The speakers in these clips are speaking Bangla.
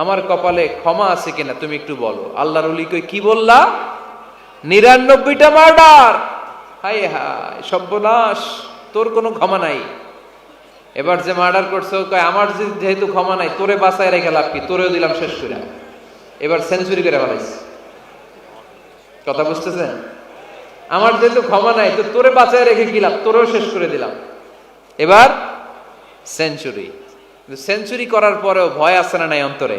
আমার কপালে ক্ষমা আছে কিনা তুমি একটু বলো। আল্লাহর কি বললা? নিরানব্বইটা মার্ডার। হায় হায়, সর্বনাশ, তোর কোনো ক্ষমা নাই। এবার যে মার্ডার করছে আমার যেহেতু ক্ষমা নাই, তোরে বাঁচায় রেখে লাভ কি? তোরেও দিলাম শেষ করে এবার সেঞ্চুরি করে ফেলাইছে। কথা বুঝতেছেন? আমার যেহেতু ক্ষমা নাই, তো তোরে বাঁচায় রেখে লাভ? তোরেও শেষ করে দিলাম। এবার সেঞ্চুরি। সেঞ্চুরি করার পরেও ভয় আছে না নাই অন্তরে?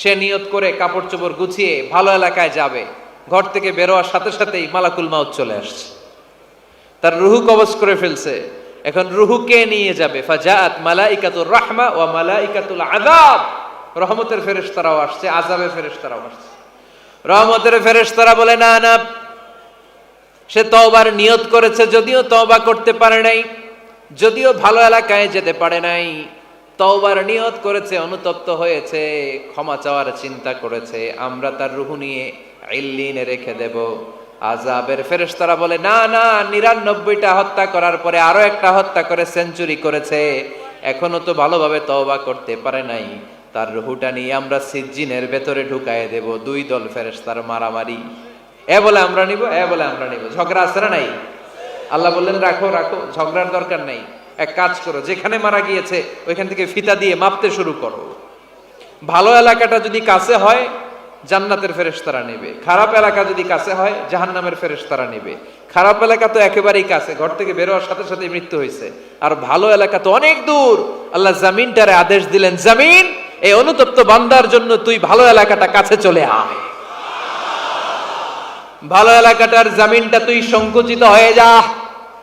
সে নিয়ত করে কাপড় চোপড় গুছিয়ে ভালো এলাকায় যাবে। ঘর থেকে বেরোয়ার সাথে সাথেই মালাকুল মাউত চলে আসছে। তার রুহু কবজ করে ফেলছে। এখন রুহু কে নিয়ে যাবে? ফাজাত মালাইকাতুর রাহমা ওয়া মালাইকাতুল আযাব। রহমতের ফেরেশতারাও আসছে, আযাবের ফেরেশতারাও আসছে। রহমতের ফেরেশতারা বলে, না না, সে তওবার নিয়ত করেছে, যদিও তওবা করতে পারে নাই, যদিও ভালো এলাকায় যেতে পারে নাই। তওবার নিয়ত করেছে, অনুতপ্ত হয়েছে, ক্ষমা চাওয়ার চিন্তা করেছে, আমরা তার রুহু নিয়ে ইল্লিনে রেখে দেব। আজাবের ফেরেশতারা বলে, না না, নিরানব্বইটা হত্যা করার পরে আরও একটা হত্যা করে সেঞ্চুরি করেছে। এখনও তো ভালোভাবে তওবা করতে পারে নাই। তার রুহুটা নিয়ে আমরা সিজ্জিনের ভেতরে ঢুকায় দেব, দুই দল ফেরেশতার মারামারি। এ বলে আমরা নিব, এ বলে আমরা নিব। ঝগড়া আছে না নাই? আল্লাহ বললেন, রাখো রাখো, ঝগড়ার দরকার নাই। এক কাজ করো, যেখানে মারা গিয়েছে, ওইখান থেকে ফিতা দিয়ে মাপতে শুরু করো। ভালো এলাকাটা যদি কাছে হয়, জান্নাতের ফেরেশতারা নেবে। খারাপ এলাকা যদি কাছে হয় জাহান জাহান্নামের ফেরেশতারা নেবে। খারাপ এলাকা তো একেবারেই কাছে, ঘর থেকে বেরোয়ার সাথে সাথে মৃত্যু হয়েছে। আর ভালো এলাকা তো অনেক দূর। আল্লাহ জামিনটারে আদেশ দিলেন, জামিন, এই অনুতপ্ত বান্দার জন্য তুই ভালো এলাকাটা কাছে চলে আয়। ভালো এলাকাটার জামিনটা তুই সংকুচিত হয়ে যা।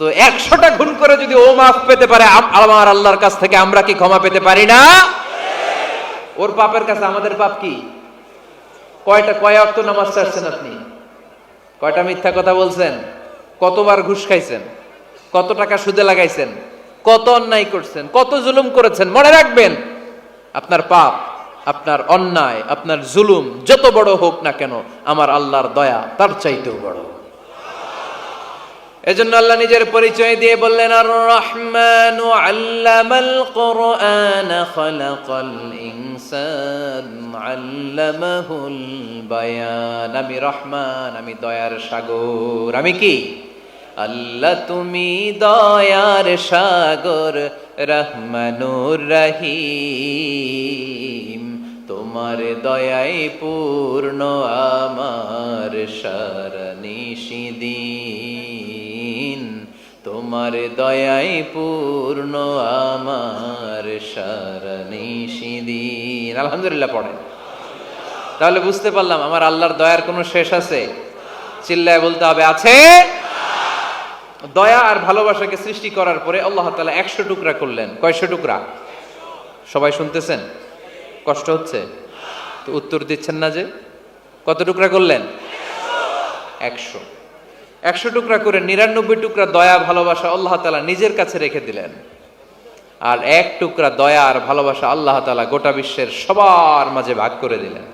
তো একশোটা খুন করে যদি ও মাফ পেতে পারে আমার আল্লাহর কাছ থেকে আমরা কি ক্ষমা পেতে পারি না? ওর পাপের কাছে আমাদের পাপ কি? কয়টা, কয় অক্ত নামাজ ছাড়ছেন আপনি? কয়টা মিথ্যা কথা বলছেন? কতবার ঘুষ খাইছেন? কত টাকা সুদে লাগাইছেন? কত অন্যায় করছেন? কত জুলুম করেছেন? মনে রাখবেন, আপনার পাপ, আপনার অন্যায়, আপনার জুলুম যত বড় হোক না কেন, আমার আল্লাহর দয়া তার চাইতেও বড়। এজন্য আল্লাহ নিজের পরিচয় দিয়ে বললেন আর রহমান আল্লামাল কোরআন খালাকাল ইনসান আল্লামাহুল বায়ান। আমি রহমান, আমি দয়ার সাগর। আমি কি? আল্লাহ তুমি দয়ার সাগর, রহমানুর রহিম। তোমার দয়াই পূর্ণ, আমার সারনিশিদিন তোমার দয়াই পূর্ণ আমার সারনিশিদিন আলহামদুলিল্লাহ পড়েন। তাহলে বুঝতে পারলাম আমার আল্লাহর দয়ার কোনো শেষ আছে? চিল্লায় বলতে হবে, আছে? দয়া আর ভালোবাসাকে সৃষ্টি করার পরে আল্লাহ তালা একশো টুকরা করলেন। কয়শো টুকরা? সবাই শুনতেছেন? কষ্ট হচ্ছে? তো উত্তর দিচ্ছেন না যে? কত টুকরা করলেন? একশো। একশো টুকরা করে নিরানব্বই টুকরা দয়া, ভালোবাসা আল্লাহ তালা নিজের কাছে রেখে দিলেন। আর এক টুকরা দয়া আর ভালোবাসা আল্লাহ তালা গোটা বিশ্বের সবার মাঝে ভাগ করে দিলেন।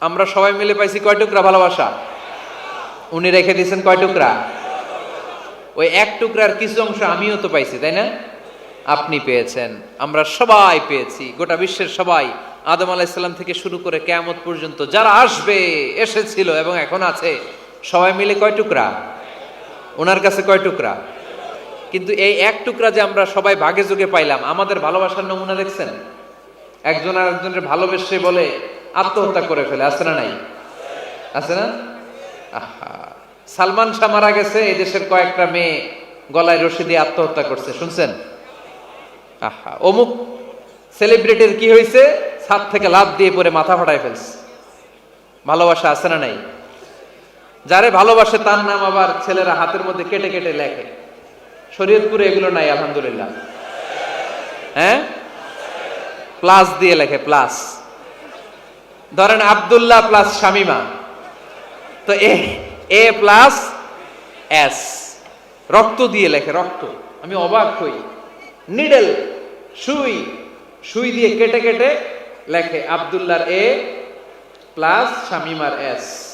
আমরা সবাই মিলে পাইছি কয় টুকরা ভালোবাসা? উনি রেখে দিয়েছেন কয় টুকরা? ওই এক টুকরার কিছু অংশ আমিও তো পাইছি, তাই না? আপনি পেয়েছেন, আমরা সবাই পেয়েছি, গোটা বিশ্বের সবাই। আদম আলাইসাল্লাম থেকে শুরু করে কেয়ামত পর্যন্ত যারা আসবে, এসেছিল এবং এখন আছে। সবাই মিলে কয় টুকরা? ওনার কাছে কয় টুকরা? কিন্তু এই এক টুকরা যে আমরা সবাই ভাগে যোগে পাইলাম, আমাদের ভালোবাসার নমুনা দেখছেন? একজন আর একজনের ভালোবেসে বলে আত্মহত্যা করে ফেলে, আছে না নাই? আছে না? আহা। সালমান শাহ মারা গেছে, এই দেশের কয়েকটা মেয়ে গলায় রশি দিয়ে আত্মহত্যা করছে, শুনছেন? আহা। অমুক সেলিব্রিটির কি হয়েছে ছাদ থেকে লাভ দিয়ে পরে মাথা ফাটায় ফেলছে। ভালোবাসা আছে না নাই? যারে ভালোবাসে তার নাম আবার ছেলেরা হাতের মধ্যে কেটে কেটে লেখে। শরীয়তপুরে এগুলো নাই, আলহামদুলিল্লাহ। হ্যাঁ? প্লাস দিয়ে লেখে প্লাস ধরেন আব্দুল্লাহ প্লাস শামিমা। তো এ এ প্লাস এস রক্ত দিয়ে লেখে, রক্ত। আমি অবাক হই। নিডেল সুই। সুই দিয়ে কেটে কেটে লেখে আব্দুল্লাহর এ প্লাস শামিমার এস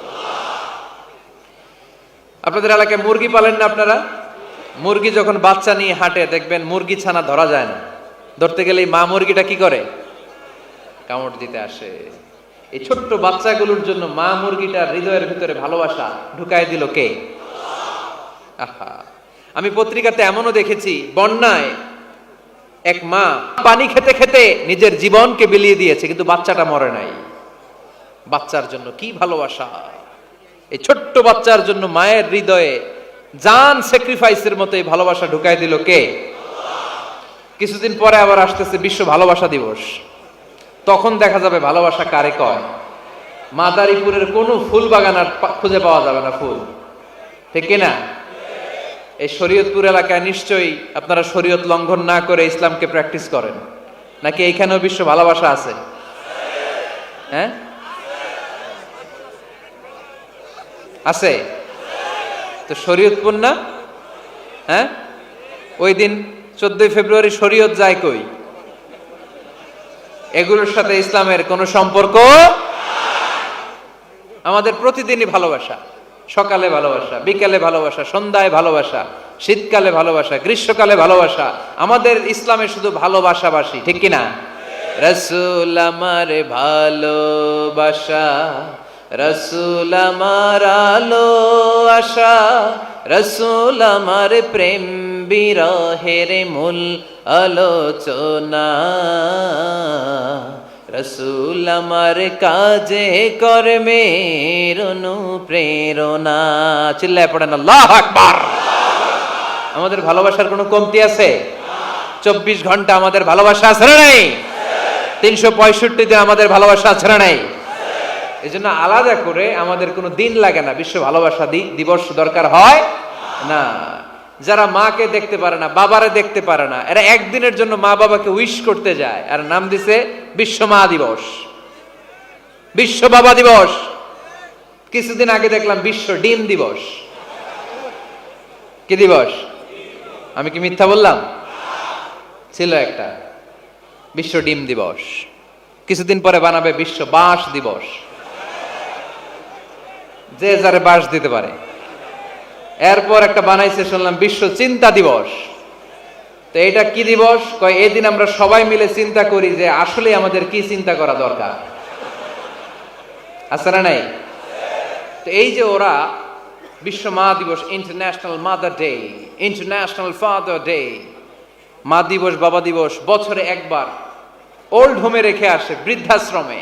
আপনাদের এলাকায় মুরগি পালেন না আপনারা? মুরগি যখন বাচ্চা নিয়ে হাঁটে, দেখবেন মুরগি ছানা ধরা যায় না। ধরতে গেলে মা মুরগিটা কি করে? কামড় দিতে আসে। এই ছোট্ট বাচ্চাগুলোর জন্য মা মুরগিটার হৃদয়ের ভিতরে ভালোবাসা ঢুকায় দিল কে? আহা। আমি পত্রিকাতে এমনও দেখেছি, বন্যায় এক মা পানি খেতে খেতে নিজের জীবনকে বিলিয়ে দিয়েছে, কিন্তু বাচ্চাটা মরে নাই। বাচ্চার জন্য কি ভালোবাসা। এই ছোট্ট বাচ্চার জন্য মায়ের হৃদয়ে জান স্যাক্রিফাইসের মতো এই ভালোবাসা ঢুকায় দিল কে? কিছুদিন পরে আবার আসতেছে বিশ্ব ভালোবাসা দিবস। তখন দেখা যাবে ভালোবাসা কারে কয়? মাদারীপুরের কোনো ফুল বাগান আর খুঁজে পাওয়া যাবে না ফুল। ঠিক না এই শরীয়তপুর এলাকায় নিশ্চয়ই আপনারা শরীয়ত লঙ্ঘন না করে ইসলামকে প্র্যাকটিস করেন। নাকি এইখানেও বিশ্ব ভালোবাসা আছে? হ্যাঁ? আছে? তো শরীয়তপুর না হ্যাঁ? ওই দিন চোদ্দই ফেব্রুয়ারি শরীয়ত যায় কই? এগুলোর সাথে ইসলামের কোনো সম্পর্ক? আমাদের প্রতিদিনই ভালোবাসা। সকালে ভালোবাসা, বিকালে ভালোবাসা, সন্ধ্যায় ভালোবাসা, শীতকালে ভালোবাসা, গ্রীষ্মকালে ভালোবাসা। আমাদের ইসলামে শুধু ভালোবাসাবাসী, ঠিক কিনা? রসুল আমার ভালোবাসা। রসুল আমার আলো, আশা। রসুল আমার প্রেম, বিরহের মূল আলোচনা। রসুল আমার কাজে কর্মের অনুপ্রেরণা। চিল্লায় আল্লাহ আকবার। আমাদের ভালোবাসার কোনো কমতি আছে? চব্বিশ ঘণ্টা আমাদের ভালোবাসা আছে না নাই? তিনশো পঁয়ষট্টি দিন আমাদের ভালোবাসা আছে না নাই? এই জন্য আলাদা করে আমাদের কোনো দিন লাগে না, বিশ্ব ভালোবাসা দিবস দরকার হয় না। যারা মাকে দেখতে পারে না, বাবারে দেখতে পারে না, এরা একদিনের জন্য মা বাবাকে উইশ করতে যায়। আর নাম দিছে বিশ্ব মা দিবস। বিশ্ব বাবা দিবস। কিছুদিন আগে দেখলাম বিশ্ব ডিম দিবস। কি দিবস? আমি কি মিথ্যা বললাম? ছিল একটা। বিশ্ব ডিম দিবস। কিছুদিন পরে বানাবে বিশ্ব বাঁশ দিবস। যে যারে বাস দিতে পারে। এরপর একটা বানাইছে, শুনলাম, বিশ্ব চিন্তা দিবস। তো এটা কি দিবস? কয়, এদিন আমরা সবাই মিলে চিন্তা করি যে আসলে আমাদের কি চিন্তা করা দরকার। আছে না নাই? তো এই যে ওরা বিশ্ব মা দিবস international mother day international father day মা দিবস, বাবা দিবস, বছরে একবার ওল্ড হোমে রেখে আসে, বৃদ্ধাশ্রমে।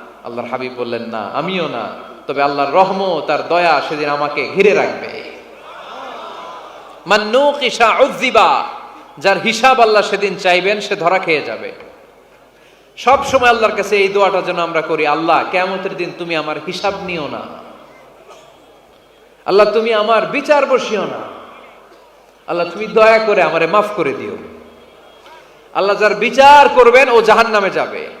আল্লাহর হাবিব বললেন, না, আমিও না। তবে আল্লাহর রহমত আর দয়া সেদিন আমাকে ঘিরে রাখবে। যার হিসাব আল্লাহ সেদিন চাইবেন, সে ধরা খেয়ে যাবে। সব সময় আল্লাহর কাছে এই দোয়াটা যেন আমরা করি, আল্লাহ কেমতের দিন তুমি আমার হিসাব নিও না। আল্লাহ, তুমি আমার বিচার বসিও না। আল্লাহ, তুমি দয়া করে আমারে মাফ করে দিও। আল্লাহ, যার বিচার করবেন, ও জাহান নামে যাবে।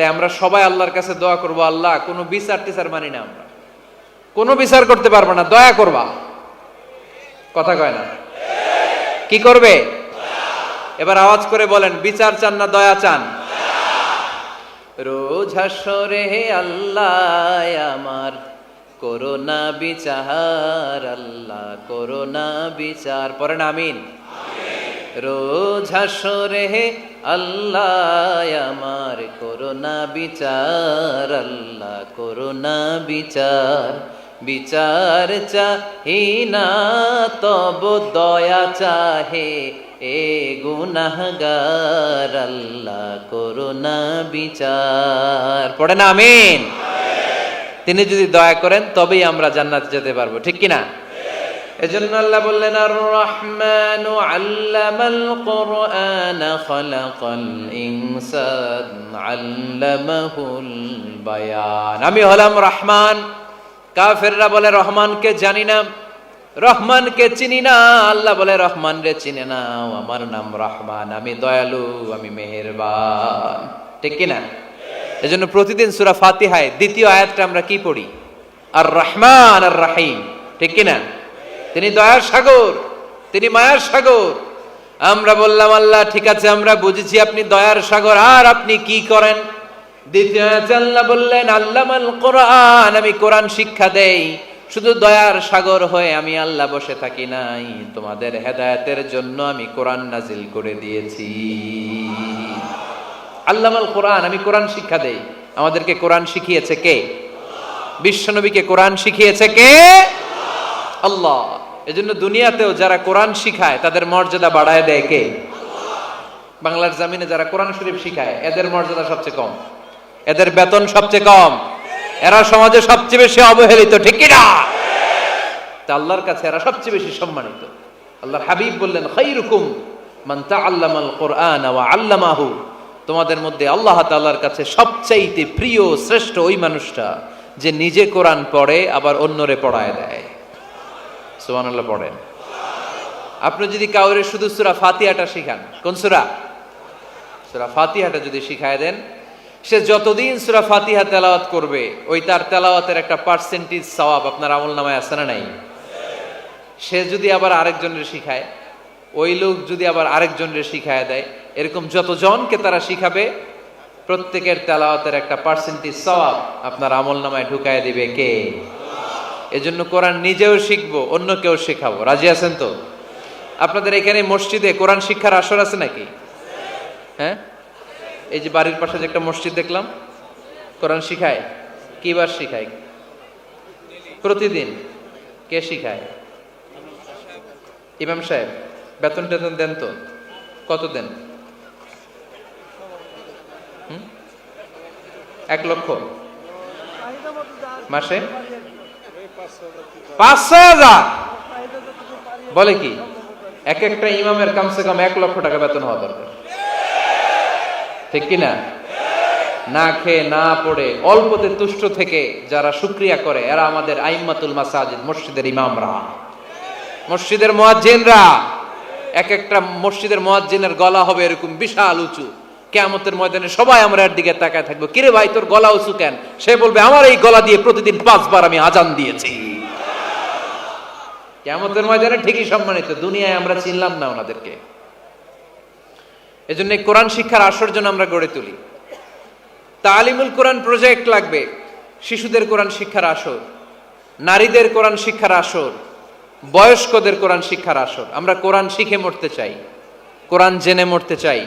তাই আমরা সবাই আল্লাহর কাছে দোয়া করব, আল্লাহ, কোনো বিচার টিচার মানি না আমরা। কোনো বিচার করতে পারব না, দয়া করবা। কথা কয় না? কি করবে? এবার আওয়াজ করে বলেন, বিচার চান না, দয়া চান। রোজ হাসরে আল্লাহ, আমার করোনা বিচার, আল্লাহ, করোনা বিচার। পড়েন আমিন। রোজ হাসরে আল্লাহ, আমার করোনা বিচার, আল্লাহ করোনা বিচার। বিচার চাহি না তব দয়া চাহে এ গুনাহগার, আল্লাহ করোনা বিচার। পড়ে না, আমিন? তিনি যদি দয়া করেন, তবেই আমরা জান্নাত যেতে পারব, ঠিক কিনা? এজন্য আল্লাহ বললেন আর রহমান আল্লামাল কোরআন খালাকাল ইনসান আল্লামাহুল বায়ান। আমি হলাম রহমান। কাফেররা বলে, রহমানকে জানি না, রহমানকে চিনি না। আল্লাহ বলে, রহমান রে, চিনে না আমার নাম রহমান, আমি দয়ালু, আমি মেহেরবান। ঠিক কিনা? এজন্য প্রতিদিন সুরা ফাতিহায় দ্বিতীয় আয়াতটা আমরা কি পড়ি? আর রহমান আর রাহিম ঠিক কিনা? তিনি দয়ার সাগর, তিনি মায়ার সাগর। আমরা বললাম, আল্লাহ, ঠিক আছে, আমরা বুঝেছি আপনি দয়ার সাগর, আর আপনি কি করেন? দ্বিতীয় আল্লাহ বললেন, আল্লামাল কোরআন, আমি কোরআন শিক্ষা দেই, শুধু দয়ার সাগর হয়ে আমি আল্লাহ বসে থাকি নাই, তোমাদের হেদায়েতের জন্য আমি কোরআন নাজিল করে দিয়েছি। আল্লামাল কোরআন, আমি কোরআন শিক্ষা দেই। আমাদেরকে কোরআন শিখিয়েছে কে? বিশ্বনবীকে কোরআন শিখিয়েছে কে? আল্লাহ। এজন্য দুনিয়াতেও যারা কোরআন শিখায়, তাদের মর্যাদা বাড়ায় দেয় কে? বাংলার জামিনে যারা কোরআন শরীফ শিখায়, এদের মর্যাদা সবচেয়ে কম। এদের বেতন সবচেয়ে কম। এরা সমাজে সবচেয়ে বেশি অবহেলিত, ঠিক কি না? তা আল্লাহর কাছে এরা সবচেয়ে বেশি সম্মানিত। আল্লাহর হাবিব বললেন, খাইরুকুম মান তাআল্লামাল কোরআন ওয়া আল্লামাহু। তোমাদের মধ্যে আল্লাহ তাআলার কাছে সবচাইতে প্রিয়, শ্রেষ্ঠ ওই মানুষটা, যে নিজে কোরআন পড়ে, আবার অন্যরে পড়ায় দেয়। সুবহানাল্লাহ পড়েন। আপনি যদি কাউরে শুধু সূরা ফাতিহাটা শিখান, কোন সূরা? সূরা ফাতিহাটা যদি শিখায় দেন, সে যতদিন সূরা ফাতিহা তেলাওয়াত করবে, ওই তার তেলাওয়াতের একটা পার্সেন্টেজ সওয়াব আপনার আমল নামায় আছে না নাই? সে যদি আবার আরেকজনের শিখায়, ওই লোক যদি আবার আরেকজনের শিখায় দেয়, এরকম যতজনকে তারা শিখাবে, প্রত্যেকের তেলাওয়াতের একটা পার্সেন্টেজ সওয়াব আপনার আমল নামায় ঢুকায় দিবে কে? এজন্য কোরআন নিজেও শিখব অন্য কেউ শেখাবো। রাজি আছেন তো? আপনাদের এখানে মসজিদে কোরআন শিক্ষার আসর আছে নাকি? হ্যাঁ? এই যে বাড়ির পাশে যে একটা মসজিদ দেখলাম, কোরআন শিখায়। কিবার শিখায়? প্রতিদিন। কে শিখায়? ইমাম সাহেব, বেতন টেতন দেন তো? কত দেন? এক লক্ষ। মাসে? পাঁচশো হাজার। বলে কি? এক একটা ইমামের কমসে কম এক লক্ষ টাকা বেতন হওয়া দরকার। ঠিক কিনা না খেয়ে, না পড়ে, অল্পতে তুষ্ট থেকে যারা শুক্রিয়া করে, এরা আমাদের আইম্মাতুল মাসাজিদ, মসজিদের ইমামরা। মসজিদের মোয়াজ্জিনরা। এক একটা মসজিদের মোয়াজ্জিনের গলা হবে এরকম বিশাল উঁচু। কেয়ামতের ময়দানে সবাই আমরা এর দিকে তাকায় থাকব। কিরে ভাই, তোর গলা উঁচু কেন? সে বলবে, আমার এই গলা দিয়ে প্রতিদিন পাঁচবার আমি আজান দিয়েছি। কেয়ামতের ময়দানে ঠিকই সম্মানিত, দুনিয়ায় আমরা চিনলাম না ওনাদেরকে। এজন্য কোরআন শিক্ষার আসর জন্য আমরা গড়ে তুলি। তালিমুল কোরআন প্রজেক্ট লাগবে, শিশুদের কোরআন শিক্ষার আসর, নারীদের কোরআন শিক্ষার আসর, বয়স্কদের কোরআন শিক্ষার আসর। আমরা কোরআন শিখে মরতে চাই, কোরআন জেনে মরতে চাই।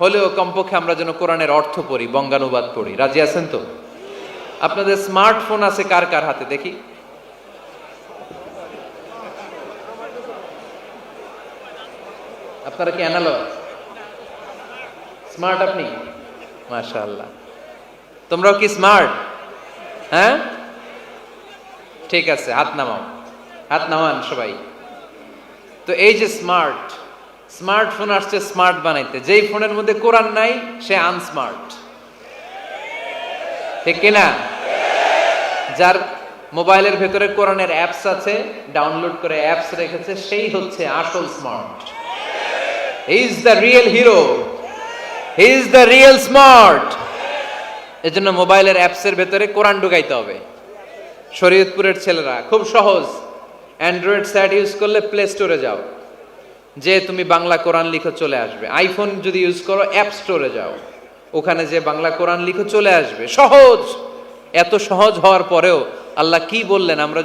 হলেও কমপক্ষে আমরা যেন কোরআনের অর্থ পড়ি, বঙ্গানুবাদ পড়ি। রাজি আছেন তো? আপনাদের স্মার্টফোন আছে কার কার হাতে? দেখি। আপনারা কি অ্যানালগ? স্মার্ট আপনি? মাশাআল্লাহ। তোমরাও কি স্মার্ট? হ্যাঁ? ঠিক আছে, হাত নামাও। হাত নামান সবাই। তো এই যে স্মার্ট স্মার্টফোন আসছে স্মার্ট বানাইতে। যেই ফোনের মধ্যে কোরআন নাই, সে আনস্মার্ট ঠিক কিনা যার মোবাইলের ভেতরে কোরআনের অ্যাপস আছে ডাউনলোড করে অ্যাপস রেখেছে, সেই হচ্ছে আসল smart is the real hero is the real smart এজন্য মোবাইলের অ্যাপসের ভেতরে কোরআন ঢুকাইতে হবে। শরীয়তপুরের ছেলেরা, খুব সহজ। অ্যান্ড্রয়েড স্যাট ইউজ করলে প্লে স্টোরে যাও। যে তুমি বাংলা কোরআন লিখো চলে আসবে। আইফোন যদি ইউজ করো অ্যাপ স্টোরে যাও। ওখানে যে বাংলা কোরআন লিখো চলে আসবে। সহজ! এত সহজ হওয়ার পরেও আল্লাহ কি বললেন? আমরা